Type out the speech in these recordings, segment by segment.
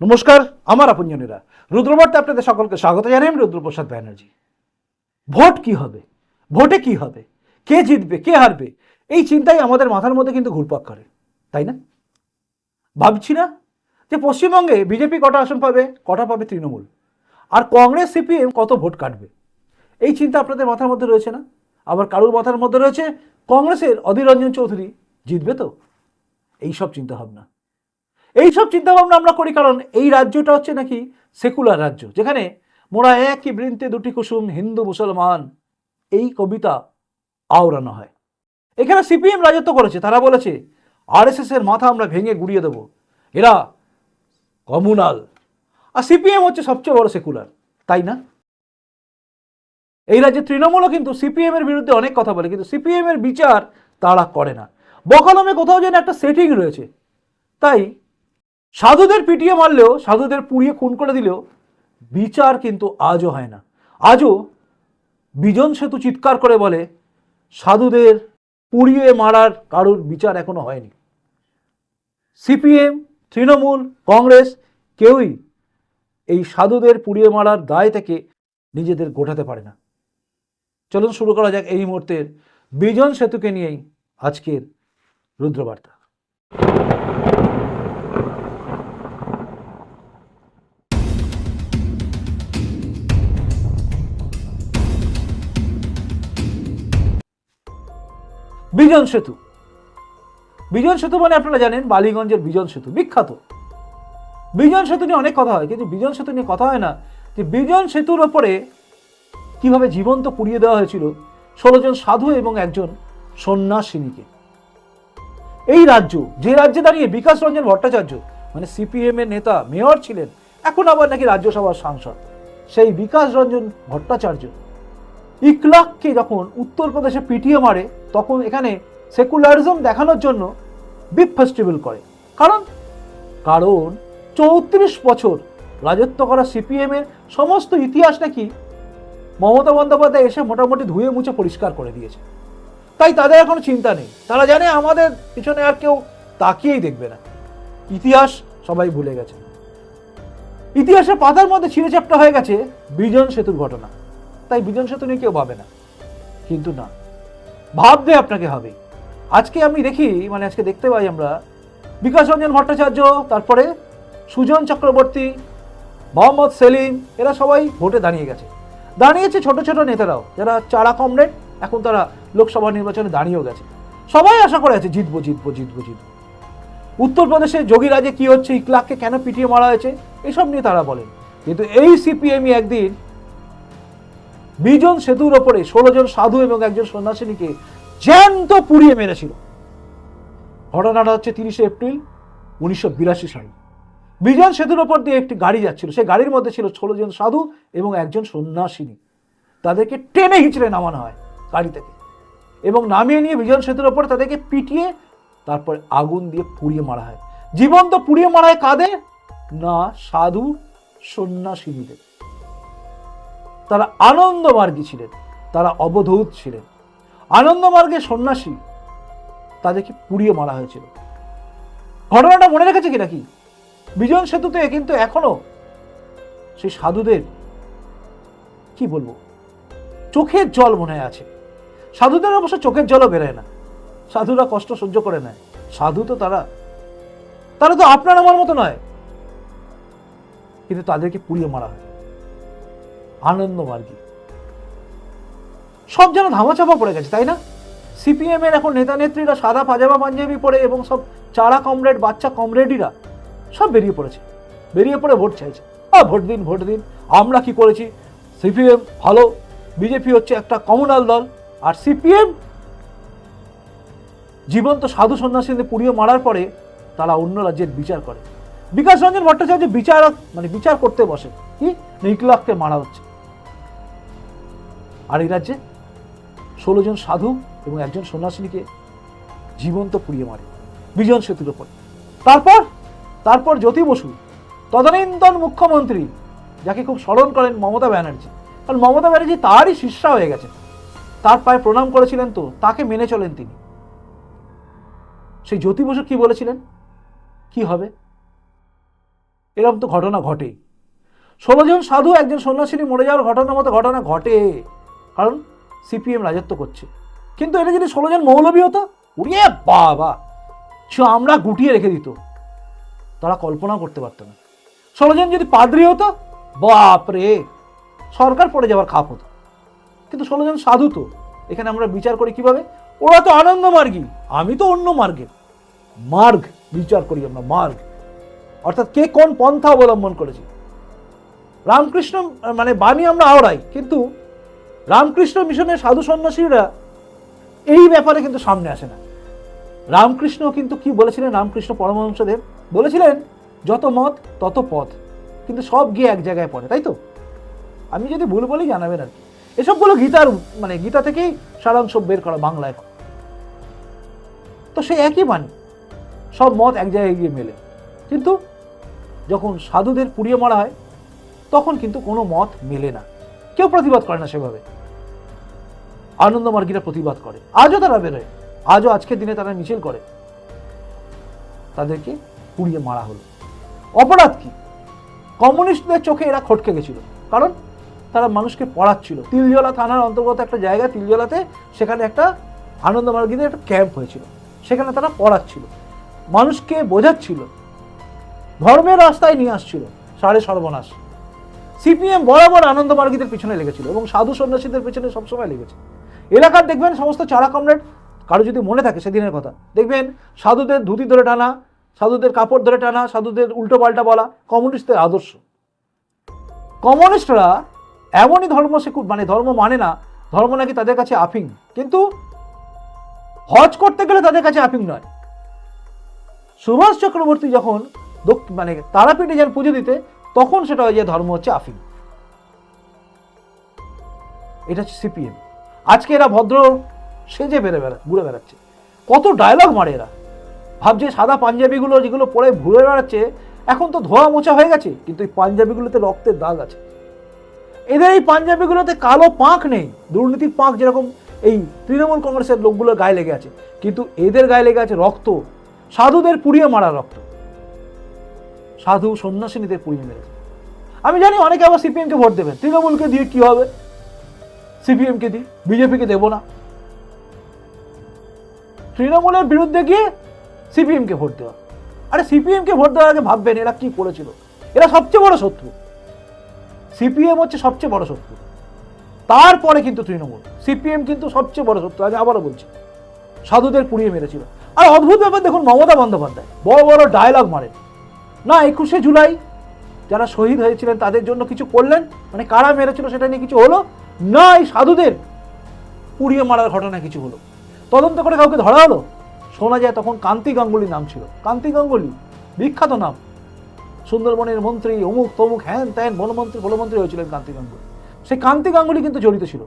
নমস্কার, আমার আপনজনেরা। রুদ্রবার্তে আপনাদের সকলকে স্বাগত জানাই, আমি রুদ্রপ্রসাদ ব্যানার্জি। ভোট কি হবে? ভোটে কি হবে? কে জিতবে? কে হারবে? এই চিন্তাই আমাদের মাথার মধ্যে কিন্তু ঘুরপাক করে, তাই না? ভাবছি না যে পশ্চিমবঙ্গে বিজেপি কটা আসন পাবে, কটা পাবে তৃণমূল? আর কংগ্রেস, সিপিএম কত ভোট কাটবে? এই চিন্তা আপনাদের মাথার মধ্যে রয়েছে না? আবার কারুর মাথার মধ্যে রয়েছে কংগ্রেসের অধীর রঞ্জন চৌধুরী, জিতবে তো? এই সব চিন্তা ভাবনা এইসব চিন্তাভাবনা আমরা করি কারণ এই রাজ্যটা হচ্ছে নাকি সেকুলার রাজ্য, যেখানে মোরা একই বৃন্তে দুটি কুসুম হিন্দু মুসলমান, এই কবিতা আওড়ানো হয়। এখানে সিপিএম রাজত্ব করেছে, তারা বলেছে আরএসএস এর মাথা আমরা ভেঙে গুড়িয়ে দেব, এরা কমুনাল। আর সিপিএম হচ্ছে সবচেয়ে বড় সেকুলার, তাই না? এই রাজ্যে তৃণমূলও কিন্তু সিপিএম এর বিরুদ্ধে অনেক কথা বলে, কিন্তু সিপিএম এর বিচার তারা করে না। বকলমে কোথাও যেন একটা সেটিং রয়েছে, তাই সাধুদের পিটিয়ে মারলেও, সাধুদের পুড়িয়ে খুন করে দিলেও বিচার কিন্তু আজও হয় না। আজও বিজন সেতু চিৎকার করে বলে, সাধুদের পুড়িয়ে মারার কারোর বিচার এখনও হয়নি। সিপিএম, তৃণমূল, কংগ্রেস কেউই এই সাধুদের পুড়িয়ে মারার দায় থেকে নিজেদের গোটাতে পারে না। চলুন শুরু করা যাক এই মুহূর্তের বিজন সেতুকে নিয়েই আজকের রুদ্রবার্তা। বিজন সেতু। বিজন সেতু মানে আপনারা জানেন বালিগঞ্জের বিজন সেতু, বিখ্যাত। বিজন সেতু নিয়ে অনেক কথা হয়, কিন্তু বিজন সেতু নিয়ে কথা হয় না যে বিজন সেতুর ওপরে কীভাবে জীবন্ত পুড়িয়ে দেওয়া হয়েছিল ষোলো জন সাধু এবং একজন সন্ন্যাসিনীকে। এই রাজ্য, যে রাজ্যে দাঁড়িয়ে বিকাশ রঞ্জন ভট্টাচার্য মানে সিপিএম এর নেতা, মেয়র ছিলেন, এখন আবার নাকি রাজ্যসভার সাংসদ। সেই বিকাশ রঞ্জন ভট্টাচার্য ইকলাককে যখন উত্তরপ্রদেশে পিটিয়ে মারে, তখন এখানে সেকুলারিজম দেখানোর জন্য বিপ ফেস্টিভ্যাল করে। কারণ কারণ চৌত্রিশ বছর রাজত্ব করা সিপিএম এর সমস্ত ইতিহাস নাকি মমতা বন্দ্যোপাধ্যায় এসে মোটামুটি ধুয়ে মুছে পরিষ্কার করে দিয়েছে। তাই তাদের এখন চিন্তা নেই। তারা জানে আমাদের পিছনে আর কেউ তাকিয়েই দেখবে না। ইতিহাস সবাই ভুলে গেছে। ইতিহাসের পাতার মধ্যে ছিঁড়ে চাপটা হয়ে গেছে বিজন সেতুর ঘটনা। তাই বিজন নিয়ে কেউ ভাবে না। কিন্তু না। ভাববে আপনাকে হবে। আজকে আমি দেখি মানে আজকে দেখতে পাই আমরা, বিকাশ রঞ্জন ভট্টাচার্য, তারপরে সুজন চক্রবর্তী, মোহাম্মদ সেলিম, এরা সবাই ভোটে দাঁড়িয়ে গেছে। দাঁড়িয়েছে ছোট ছোট নেতারাও, যারা চারা কমরেড, এখন তারা লোকসভা নির্বাচনে দাঁড়িয়েও গেছে। সবাই আশা করে আছে, জিতবো জিতবো জিতবো জিতবো। উত্তরপ্রদেশে যোগীরাজে কি হচ্ছে ইকলাককে কেন পিটিয়ে মারা হয়েছে, এসব নিয়ে তারা বলেন। কিন্তু এই সিপিএমই একদিন বিজন সেতুর ওপরে ষোলো জন সাধু এবং একজন সন্ন্যাসিনীকে জ্যান্ত পুড়িয়ে মেরেছিল। ঘটনাটা হচ্ছে তিরিশে এপ্রিল উনিশশো বিরাশি সাল। বিজন সেতুর ওপর দিয়ে একটি গাড়ি যাচ্ছিল। সেই গাড়ির মধ্যে ছিল ষোলো জন সাধু এবং একজন সন্ন্যাসিনী। তাদেরকে টেনে হিচড়ে নামানো হয় গাড়ি থেকে এবং নামিয়ে নিয়ে বিজন সেতুর ওপর তাদেরকে পিটিয়ে তারপর আগুন দিয়ে পুড়িয়ে মারা হয়। জীবন্ত পুড়িয়ে মারা হয় কাদের? না, সাধু সন্ন্যাসিনীদের। তারা আনন্দমার্গী ছিলেন, তারা অবধূত ছিলেন। আনন্দমার্গে সন্ন্যাসী তাদেরকে পুড়িয়ে মারা হয়েছিল। ঘটনাটা মনে রেখেছে কি নাকি? বিজন সেতুতে কিন্তু এখনও সেই সাধুদের, কি বলব, চোখের জল মনে আছে। সাধুদের অবশ্য চোখের জলও বেরোয় না। সাধুরা কষ্ট সহ্য করে নেয়। সাধু তো তারা তারা তো আপনার আমার মতো নয়। কিন্তু তাদেরকে পুড়িয়ে মারা হয়। আনন্দমার্গী সব যেন ধামাচাপা পড়ে গেছে, তাই না? সিপিএম এর এখন নেতা নেত্রীরা সাদা পাজামা পাঞ্জাবি পরে এবং সব চারা কমরেড, বাচ্চা কমরেডরা সব বেরিয়ে পড়েছে। বেরিয়ে পড়ে ভোট চাইছে। আ, ভোট দিন ভোট দিন। আমরা কি করেছি? সিপিএম ভালো, বিজেপি হচ্ছে একটা কমিউনাল দল, আর সিপিএম জীবন্ত সাধু সন্ন্যাসীদের পুড়িয়ে মারার পরে তারা অন্য রাজ্যের বিচার করে। বিকাশ রঞ্জন ভট্টাচার্য বিচারক মানে বিচার করতে বসে। কি? নিকলাককে মারা হচ্ছে। আর এই রাজ্যে ষোলো জন সাধু এবং একজন সন্ন্যাসিনীকে জীবন্ত পুড়িয়ে মারে, বিজন সেতুর ওপর। তারপর তারপর জ্যোতি বসু, তদানীন্তন মুখ্যমন্ত্রী, যাকে খুব স্মরণ করেন মমতা ব্যানার্জি। কারণ মমতা ব্যানার্জি তারই শিষ্যা হয়ে গেছে তার পায়ে প্রণাম করেছিলেন তো, তাকে মেনে চলেন তিনি। সেই জ্যোতি বসু কি বলেছিলেন? কি হবে? এরকম তো ঘটনা ঘটে। ষোলো জন সাধু, একজন সন্ন্যাসিনী মরে যাওয়ার ঘটনার মতো ঘটনা ঘটে। কারণ সিপিএম রাজত্ব করছে। কিন্তু এটা যদি ষোলো জন মৌলবী হতো, উড়িয়ে বাবা! আমরা গুটিয়ে রেখে দিত। তারা কল্পনা করতে পারতো না। ষোলো জন যদি পাদ্রি হতো, বাপরে! সরকার পড়ে যাওয়ার খাপ হতো। কিন্তু ষোলো জন সাধু তো। এখানে আমরা বিচার করি কীভাবে? ওরা তো আনন্দ মার্গী। আমি তো অন্য মার্গের। মার্গ, বিচার করি আমরা, মার্গ। অর্থাৎ কে কোন পন্থা অবলম্বন করেছে? রামকৃষ্ণ মানে বাণী আমরা আওড়াই, কিন্তু রামকৃষ্ণ মিশনের সাধু সন্ন্যাসীরা এই ব্যাপারে কিন্তু সামনে আসে না। রামকৃষ্ণ কিন্তু কি বলেছিলেন? রামকৃষ্ণ পরমহংসদেব বলেছিলেন, যত মত, তত পথ। কিন্তু সব গিয়ে এক জায়গায় পড়ে, তাই তো? আমি যদি ভুল বলি, জানাবেন আর কি। এসবগুলো গীতার মানে গীতা থেকেই সারাংশ বের করা বাংলায়। তো সেই একই বাণী, সব মত এক জায়গায় গিয়ে মেলে। কিন্তু যখন সাধুদের পুড়িয়ে মারা হয়, তখন কিন্তু কোনো মত মেলে না। কেউ প্রতিবাদ করে না সেভাবে। আনন্দমার্গীরা প্রতিবাদ করে। আজও তারা বেরোয়। আজও আজকের দিনে তারা মিছিল করে। তাদেরকে পুড়িয়ে মারা হলো। অপরাধ কি? কমিউনিস্টদের চোখে এরা খটকে গেছিল। কারণ তারা মানুষকে পড়াচ্ছিল। তিলজলা থানার অন্তর্গত একটা জায়গা, তিলজলাতে সেখানে একটা আনন্দমার্গীদের একটা ক্যাম্প হয়েছিল। সেখানে তারা পড়াচ্ছিল। মানুষকে বোঝাচ্ছিল। ধর্মের রাস্তায় নিয়ে আসছিল। সাড়ে সর্বনাশ। সিপিএম বরাবর আনন্দমার্গীদের পিছনে লেগেছিল এবং সাধু সন্ন্যাসীদের পিছনে সবসময় লেগেছে। এলাকার দেখবেন সমস্ত চারা কমরেড কারও যদি মনে থাকে সেদিনের কথা, দেখবেন সাধুদের ধুতি ধরে টানা, সাধুদের কাপড় ধরে টানা, সাধুদের উল্টো পাল্টা বলা কমিউনিস্টদের আদর্শ। কমিউনিস্টরা এমনই ধর্ম সে মানে ধর্ম মানে না, ধর্ম নাকি তাদের কাছে আফিং, কিন্তু হজ করতে গেলে তাদের কাছে আফিং নয়। সুভাষ চক্রবর্তী যখন মানে তারাপীঠে যান পুজো দিতে তখন সেটা হয়ে যায় ধর্ম হচ্ছে আফিম। এটা হচ্ছে সিপিএম। আজকে এরা ভদ্র সেজে বেড়ে বেড়া, ঘুরে বেড়াচ্ছে। কত ডায়লগ মারে এরা। ভাবছে সাদা পাঞ্জাবিগুলো যেগুলো পরে ঘুরে বেড়াচ্ছে, এখন তো ধোয়া মোছা হয়ে গেছে, কিন্তু এই পাঞ্জাবিগুলোতে রক্তের দাগ আছে। এদের এই পাঞ্জাবিগুলোতে কালো পাঁক নেই, দুর্নীতির পাঁক যেরকম এই তৃণমূল কংগ্রেসের লোকগুলোর গায়ে লেগে আছে। কিন্তু এদের গায়ে লেগে আছে রক্ত। সাধুদের পুড়িয়ে মারা রক্ত। সাধু সন্ন্যাসিনীদের পুড়িয়ে মেরেছে। আমি জানি অনেকে আবার সিপিএমকে ভোট দেবেন তৃণমূলকে দিয়ে কি হবে? সিপিএমকে দিই বিজেপিকে দেবো না। তৃণমূলের বিরুদ্ধে গিয়ে সিপিএমকে ভোট দেওয়া। আরে সিপিএমকে ভোট দেওয়ার আগে ভাববেন এরা কি করেছিল? এরা সবচেয়ে বড় শত্রু। সিপিএম হচ্ছে সবচেয়ে বড় শত্রু। তারপরে কিন্তু তৃণমূল। সিপিএম কিন্তু সবচেয়ে বড় শত্রু, আগে আবারও বলছি। সাধুদের পুড়িয়ে মেরেছিল। আর অদ্ভুত ব্যাপার দেখুন, মমতা বন্দ্যোপাধ্যায় বড় বড় ডায়লগ মারেন। না, একুশে জুলাই যারা শহীদ হয়েছিলেন তাদের জন্য কিছু করলেন? মানে কারা মেরেছিল সেটা নিয়ে কিছু হলো? না, এই সাধুদের পুড়িয়ে মারার ঘটনা কিছু হলো। তদন্ত করে কাউকে ধরা হলো? শোনা যায় তখন কান্তি গাঙ্গুলি নাম ছিল। কান্তি গাঙ্গুলি, বিখ্যাত নাম। সুন্দরবনের মন্ত্রী অমুক তমুক হ্যান ত্যান বনমন্ত্রী বনমন্ত্রী হয়েছিলেন কান্তি গাঙ্গুলি। সেই কান্তি গাঙ্গুলি কিন্তু জড়িত ছিল।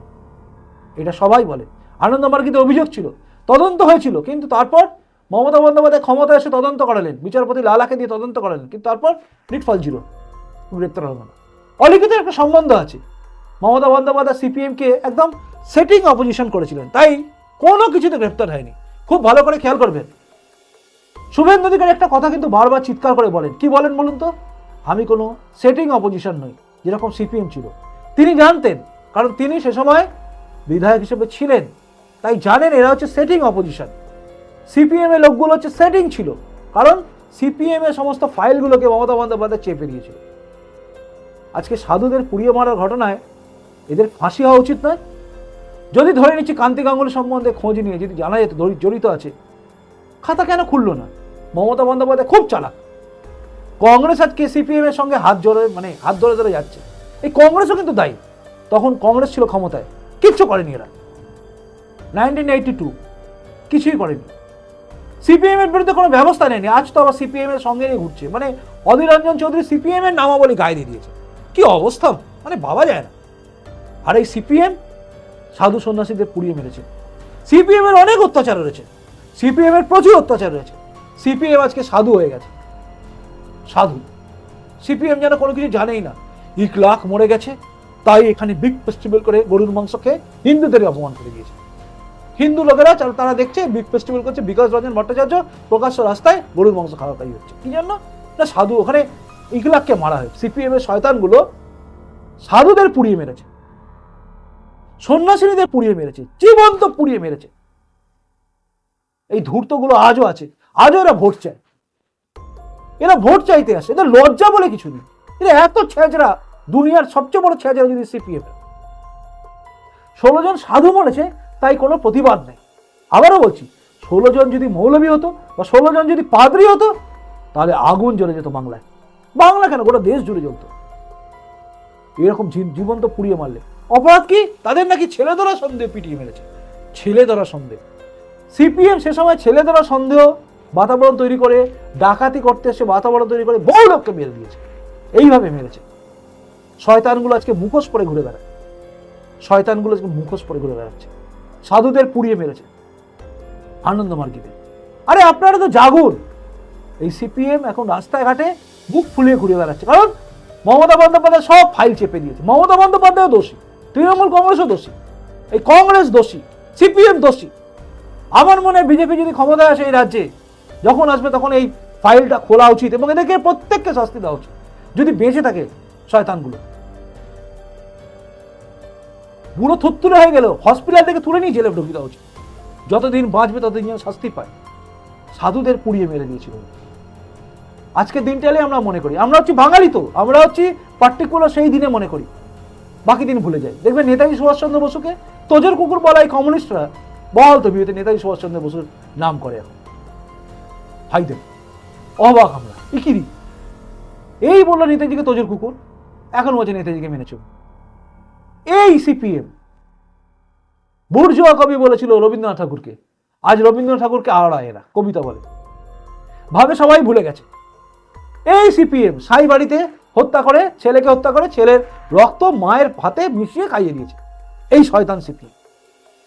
এটা সবাই বলে। আনন্দমার্গীতে অভিযোগ ছিল। তদন্ত হয়েছিল, কিন্তু তারপর মমতা বন্দ্যোপাধ্যায় ক্ষমতা এসে তদন্ত করালেন। বিচারপতি লালাকে দিয়ে তদন্ত করালেন, কিন্তু তারপর নিটফল জিরো গ্রেপ্তার হলো না। অলিখিত একটা সম্বন্ধ আছে। মমতা বন্দ্যোপাধ্যায় সিপিএমকে একদম সেটিং অপোজিশন করেছিলেন। তাই কোনো কিছুতে গ্রেপ্তার হয়নি। খুব ভালো করে খেয়াল করবেন। শুভেন্দু অধিকারী একটা কথা কিন্তু বারবার চিৎকার করে বলেন। কি বলেন বলুন তো? আমি কোনো সেটিং অপোজিশন নই, যেরকম সিপিএম ছিল। তিনি জানতেন, কারণ তিনি সে সময় বিধায়ক হিসেবে ছিলেন। তাই জানেন এরা হচ্ছে সেটিং অপোজিশন সিপিএম এর লোকগুলো হচ্ছে সেটিং ছিল। কারণ সিপিএম এর সমস্ত ফাইলগুলোকে মমতা বন্দ্যোপাধ্যায় চেপে দিয়েছিল। আজকে সাধুদের পুড়িয়ে মারার ঘটনায় এদের ফাঁসি হওয়া উচিত নয়। যদি ধরে নিচ্ছি কান্তি গাঙ্গুলি সম্বন্ধে খোঁজ নিয়ে যদি জানা যেত জড়িত আছে, খাতা কেন খুললো না? মমতা বন্দ্যোপাধ্যায় খুব চালাক। কংগ্রেস আজকে সিপিএমের সঙ্গে হাত জোরে মানে হাত ধরে ধরে যাচ্ছে। এই কংগ্রেসও কিন্তু দায়ী। তখন কংগ্রেস ছিল ক্ষমতায়। কিচ্ছু করেনি এরা। নাইনটিন এইটি টু কিছুই করেনি। সিপিএম এর বিরুদ্ধে কোনো ব্যবস্থা নেয়নি। আজ তো আবার সিপিএম এর সঙ্গে নিয়ে ঘুরছে। মানে অধীর রঞ্জন চৌধুরী সিপিএম এর নামাবলী গায়ে দিয়ে দিয়েছে। কি অবস্থা? মানে ভাবা যায় না। আর এই সিপিএম সাধু সন্ন্যাসীদের পুড়িয়ে মেরেছে। সিপিএম এর অনেক অত্যাচার রয়েছে। সিপিএম এর প্রচুর অত্যাচার রয়েছে। সিপিএম আজকে সাধু হয়ে গেছে। সাধু। সিপিএম যেন কোনো কিছু জানেই না। এক লাখ মরে গেছে। তাই এখানে বিগ ফেস্টিভ্যাল করে গরুর মাংস খেয়ে হিন্দুদের অপমান করে দিয়েছে। হিন্দু লোকেরা তারা দেখছে বিগ ফেস্টিভ্যাল করছে, বিকাশ রঞ্জন ভট্টাচার্য প্রকাশ্য রাস্তায় গরুর মাংস খাওয়া তাই হচ্ছে কি জন্য? না, সাধু ওখানে ইগলাককে মারা হয়। সিপিএম এর শয়তানগুলো সাধুদের পুড়িয়ে মেরেছে। সন্ন্যাসিনীদের পুড়িয়ে মেরেছে। জীবন্ত পুড়িয়ে মেরেছে। এই ধূর্তগুলো আজও আছে। আজও এরা ভোট চায়। এরা ভোট চাইতে আসে। এদের লজ্জা বলে কিছু নেই। এরা এত ছেঁচড়া, দুনিয়ার সবচেয়ে বড় ছেঁচড়া যদি সিপিএম ষোলো জন সাধু মরেছে তাই কোনো প্রতিবাদ নেই। আবারও বলছি, ষোলো জন যদি মৌলবী হতো বা ষোলো জন যদি পাদ্রি হতো, তাহলে আগুন জ্বলে যেত বাংলায়। বাংলা কেন? গোটা দেশ জুড়ে জ্বলতো। এরকম জী- জীবন্ত পুড়িয়ে মারলে। অপরাধ কি? তাদের নাকি ছেলে ধরা সন্দেহ পিটিয়ে মেরেছে। ছেলে ধরা সন্দেহ। সিপিএম সে সময় ছেলে ধরা সন্দেহ বাতাবরণ তৈরি করে, ডাকাতি করতে এসে বাতাবরণ তৈরি করে বহু লোককে মেরে দিয়েছে। এইভাবে মেরেছে। শয়তানগুলো আজকে মুখোশ পরে ঘুরে বেড়ায়। শয়তানগুলো আজকে মুখোশ পরে ঘুরে বেড়াচ্ছে। সাধুদের পুড়িয়ে মেরেছে আনন্দ মার্গিতে আরে আপনারা তো জাগুন। এই সিপিএম এখন রাস্তায় ঘাটে মুখ ফুলিয়ে ঘুরে বেড়াচ্ছে। কারণ মমতা বন্দ্যোপাধ্যায় সব ফাইল চেপে দিয়েছে। মমতা বন্দ্যোপাধ্যায় দোষী, তৃণমূল কংগ্রেসও দোষী, এই কংগ্রেস দোষী, সিপিএম দোষী। আমার মনে হয় বিজেপি যদি ক্ষমতায় আসে এই রাজ্যে, যখন আসবে তখন এই ফাইলটা খোলা উচিত এবং এদেরকে প্রত্যেককে শাস্তি দেওয়া উচিত। যদি বেঁচে থাকে শয়তানগুলো। বুড়ো থুত্তুরে হয়ে গেল হসপিটাল থেকে তুলে নিয়ে জেলে ঢুকিয়ে দেওয়া উচিত। যতদিন বাঁচবে ততদিন যেন শাস্তি পায়। সাধুদের পুড়িয়ে মেরে দিয়েছিল আজকের দিনটালে আমরা মনে করি। আমরা হচ্ছি বাঙালি তো। আমরা হচ্ছি পার্টিকুলার সেই দিনে মনে করি। বাকি দিন ভুলে যাই। দেখবে নেতাজি সুভাষচন্দ্র বসুকে তোজের কুকুর বলা এই কমিউনিস্টরা বল তো বিয়েতে নেতাজি সুভাষচন্দ্র বসুর নাম করে এখন। ভাইদের অবাক আমরা। ইকিরি এই বলল নেতাজিকে তোজের কুকুর। এখন বলছে নেতাজিকে মেনে চলুন এই সিপিএম। বুর্জোয়া কবি বলেছিল রবীন্দ্রনাথ ঠাকুরকে, আজ রবীন্দ্রনাথ ঠাকুরকে আড়ায় এরা, কবিতা বলে। ভাবে সবাই ভুলে গেছে। এই সিপিএম সাই বাড়িতে হত্যা করে, ছেলেকে হত্যা করে, ছেলের রক্ত মায়ের ভাতে মিশিয়ে খাইয়ে দিয়েছে। এই শয়তান সিপিএম।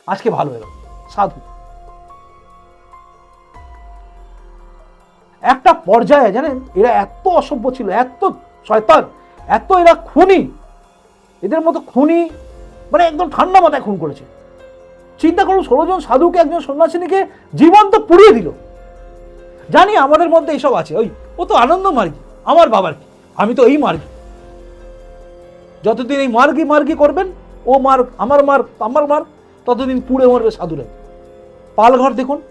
আজকে ভালো এলো। সাধু। একটা পর্যায়ে জানেন, এরা এত অসভ্য ছিল, এত শয়তান, এত এরা খুনি এদের মতো খুনি মানে একদম ঠান্ডা মাথায় খুন করেছে। চিন্তা করুন, ষোলোজন সাধুকে একজন সন্ন্যাসিনীকে জীবন্ত পুড়িয়ে দিল। জানি আমাদের মধ্যে এইসব আছে। ওই, ও তো আনন্দ মার্গি, আমার বাবার কি? আমি তো এই মার্গি। যতদিন এই মার্গি মার্গি করবেন, ও মার, আমার মার আমার মার, ততদিন পুড়ে মরবে সাধুরা পালঘর দেখুন,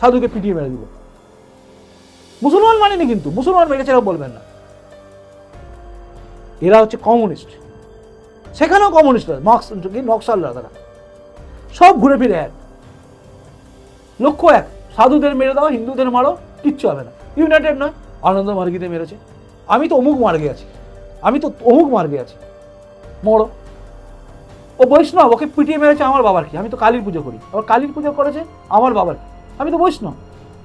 সাধুকে পিটিয়ে মেরে দিল মুসলমান মানেনি কিন্তু, মুসলমান মেরেছে বলবেন না। এরা হচ্ছে কমিউনিস্ট। সেখানেও কমিউনিস্টরা নক্স কি নকশালরা তারা সব ঘুরে ফিরে এক। লক্ষ্য এক, সাধুদের মেরে দাও, হিন্দুদের মারো, কিচ্ছু হবে না। ইউনাইটেড নয়, আনন্দ মার্গিতে মেরেছে। আমি তো অমুক মার্গে আছি, আমি তো অমুক মার্গে আছি। মরো। ও বৈষ্ণব, ওকে পিটিয়ে মেরেছে আমার বাবার কি? আমি তো কালীর পুজো করি। আবার কালীর পুজো করেছে আমার বাবার কি? আমি তো বৈষ্ণব।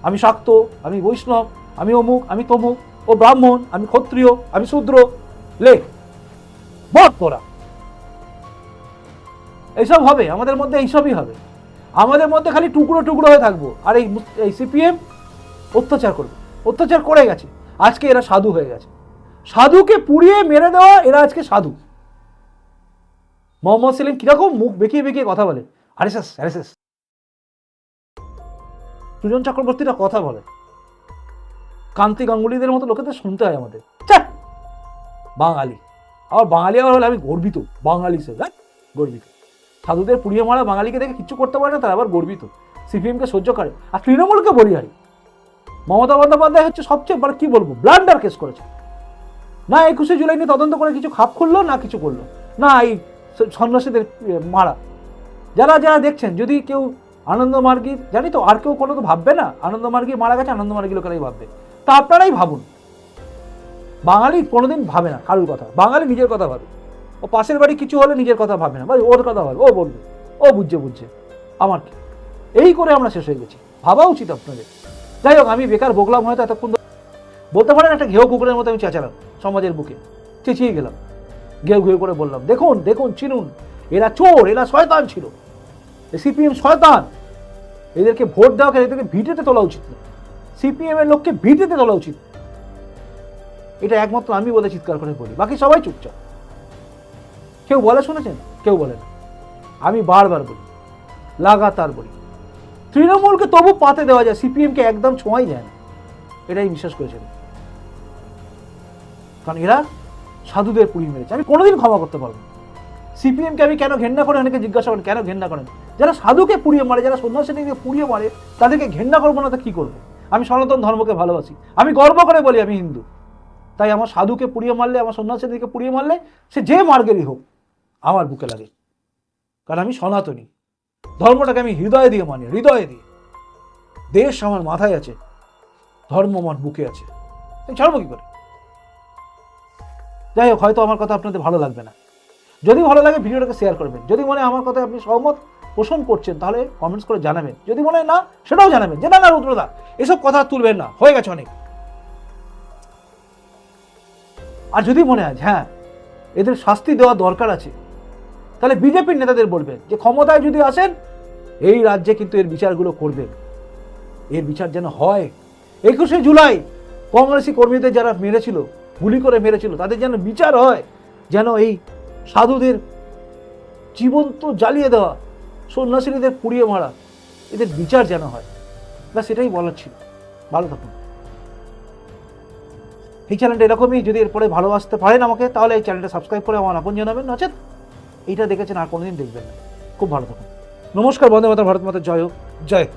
আমি শাক্ত, আমি বৈষ্ণব, আমি অমুক, আমি তমুক। ও ব্রাহ্মণ, আমি ক্ষত্রিয়, আমি শূদ্র। লেখ বট তোরা। এইসব হবে, আমাদের মধ্যে এইসবই হবে। আমাদের মধ্যে খালি টুকরো টুকরো হয়ে থাকব। আর এই এই সিপিএম অত্যাচার করবে। অত্যাচার করে গেছে। আজকে এরা সাধু হয়ে গেছে। সাধুকে পুড়িয়ে মেরে দেওয়া এরা আজকে সাধু। মোহাম্মদ সেলিম কীরকম মুখ বেঁকিয়ে বেঁকিয়ে কথা বলে। RSS RSS. সুজন চক্রবর্তীরা কথা বলে। কান্তি গাঙ্গুলিদের মতো লোকেদের শুনতে হয় আমাদের! বাঙালি। আবার বাঙালি আবার হলে আমি গর্বিত। বাঙালি সে গর্বিত। সাধুদের পুড়িয়ে মারা বাঙালিকে দেখে কিচ্ছু করতে পারে না, তারা আবার গর্বিত। সিপিএমকে সহ্য করে। আর তৃণমূলকে বলিহারি। মমতা বন্দ্যোপাধ্যায় হচ্ছে সবচেয়ে মানে কী বলব ব্লান্ডার কেস করেছে। না একুশে জুলাই নিয়ে তদন্ত করে কিছু খাপ খুললো, না কিছু করল। না এই সন্ন্যাসীদের মারা। যারা যারা দেখছেন, যদি কেউ আনন্দ মার্গীর, জানি তো আর কেউ কোনো তো ভাববে না, আনন্দ মার্গী মারা গেছে, আনন্দ মার্গী লোকেরাই ভাববে। তা আপনারাই ভাবুন। বাঙালি কোনোদিন ভাবে না, কারুর কথা। বাঙালি নিজের কথা ভাবে। ও পাশের বাড়ি কিছু হলে নিজের কথা ভাবে না। ওর কথা ভাবে, ও বলবে, ও বুঝছে বুঝছে। আমার কি? এই করে আমরা শেষ হয়ে গেছি। ভাবা উচিত আপনাদের। যাই হোক, আমি বেকার বকলাম হয়তো এতক্ষণ। বলতে পারেন একটা ঘেউ কুকুরের মতো আমি চেঁচালাম সমাজের বুকে। চেঁচিয়ে গেলাম। ঘেউ ঘেউ করে বললাম, দেখুন দেখুন, চিনুন। এরা চোর, এরা শয়তান ছিল। সিপিএম শয়তান। এদেরকে ভোট দেওয়া এদেরকে ভিটেতে তোলা উচিত না। সিপিএম এর লোককে ভিটেতে তোলা উচিত এটা একমাত্র আমি বলে চিৎকার করে বলি। বাকি সবাই চুপচাপ। কেউ বলে শুনেছেন? কেউ বলে না। আমি বারবার বলি, লাগাতার বলি, তৃণমূলকে তবু পাতে দেওয়া যায়, সিপিএমকে একদম ছোঁয়াই যায় না। এটাই বিশ্বাস করেছেন। কারণ এরা সাধুদের পুড়িয়ে মেরেছে। আমি কোনোদিন ক্ষমা করতে পারব সিপিএমকে আমি কেন ঘেন্না করে অনেকে জিজ্ঞাসা করেন, কেন ঘেন্না করেন? যারা সাধুকে পুড়িয়ে মারে, যারা সন্ন্যাসীকে পুড়িয়ে মারে, তাদেরকে ঘেন্না করব না তো কী করব? আমি সনাতন ধর্মকে ভালোবাসি। আমি গর্ব করে বলি, আমি হিন্দু। তাই আমার সাধুকে পুড়িয়ে মারলে, আমার সন্ন্যাসীদেরকে পুড়িয়ে মারলে, সে যে মার্গেরই হোক আমার বুকে লাগে। কারণ আমি সনাতনী। ধর্মটাকে আমি হৃদয় দিয়ে মানি, হৃদয়ে দিয়ে। দেশ আমার মাথায় আছে, ধর্ম আমার বুকে আছে। আমি ছাড়বো কি করে? যাই হোক, হয়তো আমার কথা আপনাদের ভালো লাগবে না। যদি ভালো লাগে ভিডিওটাকে শেয়ার করবেন। যদি মনে আমার কথায় আপনি সহমত পোষণ করছেন, তাহলে কমেন্টস করে জানাবেন। যদি মনে হয় না, সেটাও জানাবেন। যে না না, রুদ্রদা, এসব কথা তুলবেন না। হয়ে গেছে অনেক। আর যদি মনে হয় হ্যাঁ এদের শাস্তি দেওয়া দরকার আছে তাহলে বিজেপির নেতাদের বলবেন যে ক্ষমতায় যদি আসেন, এই রাজ্যে কিন্তু এর বিচারগুলো করবেন এর বিচার যেন হয়। একুশে জুলাই কংগ্রেসি কর্মীদের যারা মেরেছিল, গুলি করে মেরেছিল, তাদের যেন বিচার হয়, যেন এই সাধুদের জীবন্ত জ্বালিয়ে দেওয়া, সন্ন্যাসীদের পুড়িয়ে মারা, এদের বিচার যেন হয়। বা সেটাই বলার ছিল। ভালো থাকুন। এই চ্যানেলটা এরকমই, যদি এরপরে ভালোবাসতে পারেন আমাকে, তাহলে এই চ্যানেলটা সাবস্ক্রাইব করে আমার আপন জানাবেন, নচেত এইটা দেখেছেন আর কোনোদিন দেখবেন না। খুব ভালো থাকুন। নমস্কার বন্ধু মাতা ভারত মাতা জয় জয়।